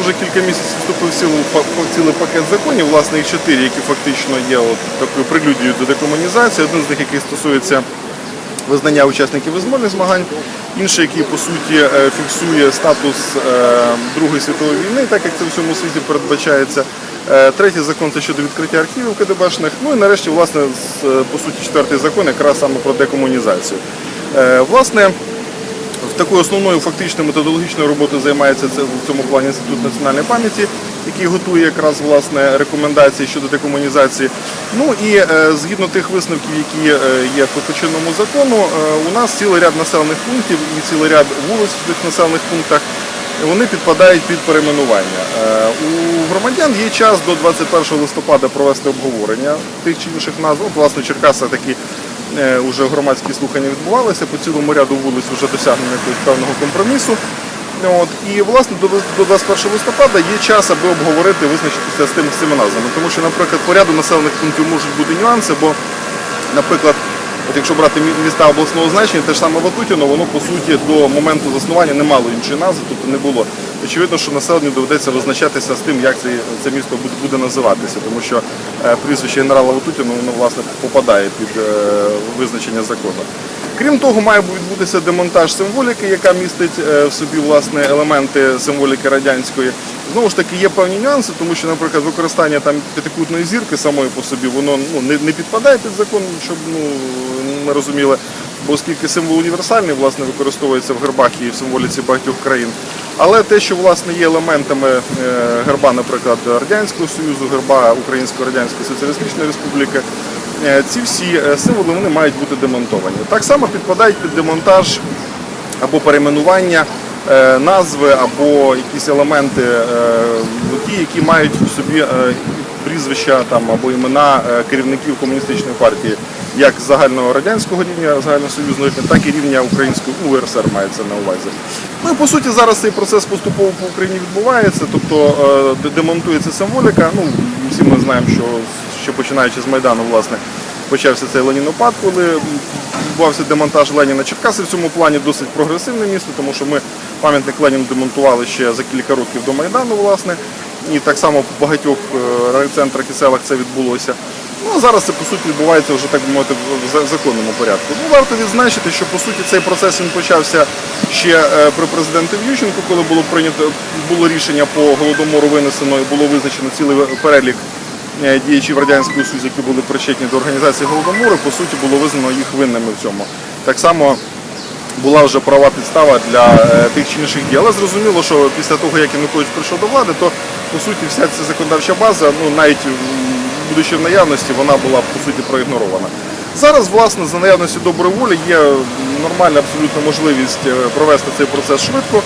вже кілька місяців вступив в силу цілий пакет законів, власне, їх чотири, які фактично є от такою прелюдією до декомунізації. Один з них, який стосується визнання учасників визвольних змагань, інший, який по суті е, фіксує статус е, Другої світової війни, так як це в всьому світі передбачається. Е, Третій закон це щодо відкриття архівів КДБшних. Ну і нарешті, власне, по суті, четвертий закон якраз саме про декомунізацію. Власне, такою основною фактичною методологічною роботою займається це в цьому плані інститут національної пам'яті, який готує якраз власне рекомендації щодо декомунізації. Ну і е, згідно тих висновків, які е, є по чинному закону, е, у нас цілий ряд населених пунктів і цілий ряд вулиць в цих населених пунктах. Вони підпадають під перейменування. У громадян є час до 21 листопада провести обговорення тих чи інших назв. Власне, Черкаса такі е, уже громадські слухання відбувалися. По цілому ряду вулиць вже досягнено якогось певного компромісу. От, і власне до, до 21 листопада є час, аби обговорити, визначитися з тим з цими назвами. Тому що, наприклад, по ряду населених пунктів можуть бути нюанси, бо, наприклад, От якщо брати міста обласного значення, те ж саме Ватутіно, воно по суті до моменту заснування не мало іншої назви, тобто не було. Очевидно, що населенню доведеться визначатися з тим, як це, це місто буде, називатися, тому що е, прізвище генерала Ватутіна воно власне попадає під е, визначення закону. Крім того, має відбутися демонтаж символіки, яка містить е, в собі власне елементи символіки радянської. Знову ж таки, є певні нюанси, тому що, наприклад, використання там п'ятикутної зірки самої по собі, воно ну, не, не підпадає під закон, щоб ну, ми розуміли, бо оскільки символ універсальний, власне, використовується в гербах і в символіці багатьох країн. Але те, що власне є елементами е, герба, наприклад, Радянського Союзу, герба Української Радянської Соціалістичної Республіки, е, ці всі е, символи вони мають бути демонтовані. Так само підпадають під демонтаж або перейменування назви, або якісь елементи, е, ті, які мають в собі прізвища там або імена керівників комуністичної партії, як загального радянського рівня, загальносоюзного рівня, так і рівня української УРСР мається на увазі. Ну і по суті зараз цей процес поступово по Україні відбувається, тобто е, демонтується символіка. Ну всі ми знаємо, що ще починаючи з майдану, власне, почався цей ленінопад, коли відбувався демонтаж Леніна. Черкаси в цьому плані досить прогресивне місто, тому що ми пам'ятник Леніну демонтували ще за кілька років до Майдану, власне. І так само в багатьох е, райцентрах і селах це відбулося. Ну зараз це по суті відбувається вже так би мовити в законному порядку. Ну варто відзначити, що по суті цей процес він почався ще е, при президенті Ющенку, коли було прийнято було рішення по голодомору винесено і було визначено цілий перелік е, діячів радянського союзу, які були причетні до організації голодомору, по суті було визнано їх винними в цьому. Так само була вже права підстава для е, тих чи інших дій. Але зрозуміло, що після того, як Янукович прийшов до влади, то по суті вся ця законодавча база, ну навіть будучи в наявності, вона була по суті проігнорована. Зараз, власне, за наявності доброї волі є нормальна абсолютно можливість е, провести цей процес швидко.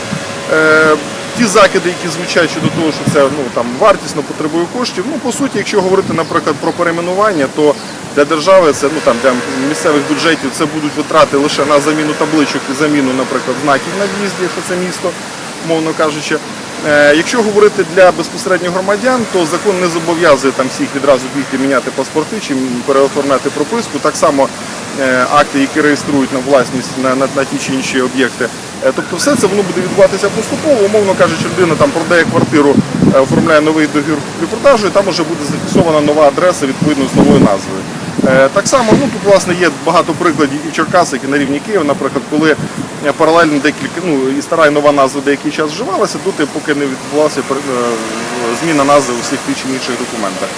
Е, Ті закиди, які звучать щодо того, що це ну там вартісно потребує коштів. Ну по суті, якщо говорити, наприклад, про перейменування, то для держави це ну там для місцевих бюджетів це будуть витрати лише на заміну табличок і заміну, наприклад, знаків на в'їзді, якщо це місто, мовно кажучи. Е, Якщо говорити для безпосередньо громадян, то закон не зобов'язує там всіх відразу бігти міняти паспорти чи переоформляти прописку. Так само е, акти, які реєструють на власність на, на, на ті чи інші об'єкти. Е, Тобто все це воно буде відбуватися поступово. Умовно кажучи, людина там продає квартиру, оформляє новий договір продажу, і там вже буде зафіксована нова адреса відповідно з новою назвою. Е, Так само, ну тут власне є багато прикладів і в Черкасах, і на рівні Києва, наприклад, коли е, паралельно декілька, ну і стара і нова назва деякий час вживалася, доти поки не відбулася е, зміна назви у всіх тих чи інших документах.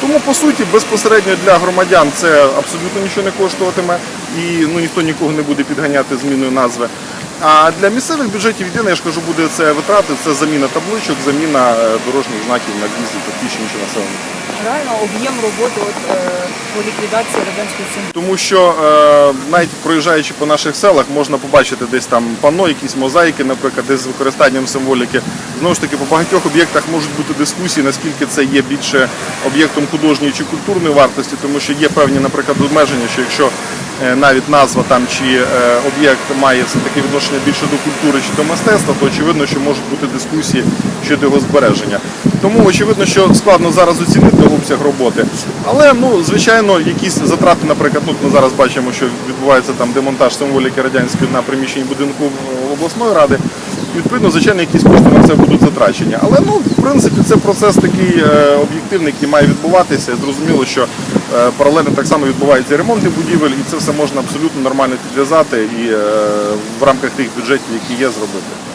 Тому по суті безпосередньо для громадян це абсолютно нічого не коштуватиме і ну ніхто нікого не буде підганяти зміною назви. А для місцевих бюджетів єдине, я ж кажу, буде це витрати, це заміна табличок, заміна е, дорожніх знаків на в'їзді та ті чи інші населені. Реально об'єм роботи от, е, по ліквідації радянської сім'ї. Тому що е, навіть проїжджаючи по наших селах, можна побачити десь там панно, якісь мозаїки, наприклад, десь з використанням символіки. Знову ж таки, по багатьох об'єктах можуть бути дискусії, наскільки це є більше об'єктом художньої чи культурної вартості, тому що є певні, наприклад, обмеження, що якщо навіть назва там чи е, об'єкт має все таки відношення більше до культури чи до мистецтва, то очевидно, що можуть бути дискусії щодо його збереження. Тому очевидно, що складно зараз оцінити обсяг роботи. Але ну, звичайно, якісь затрати, наприклад, тут ми зараз бачимо, що відбувається там демонтаж символіки радянської на приміщенні будинку е, обласної ради. Відповідно, звичайно, якісь кошти на це будуть затрачені. Але ну, в принципі, це процес такий е, об'єктивний, який має відбуватися. Зрозуміло, що е, паралельно так само відбуваються ремонти будівель, і це все можна абсолютно нормально підв'язати і е, в рамках тих бюджетів, які є, зробити.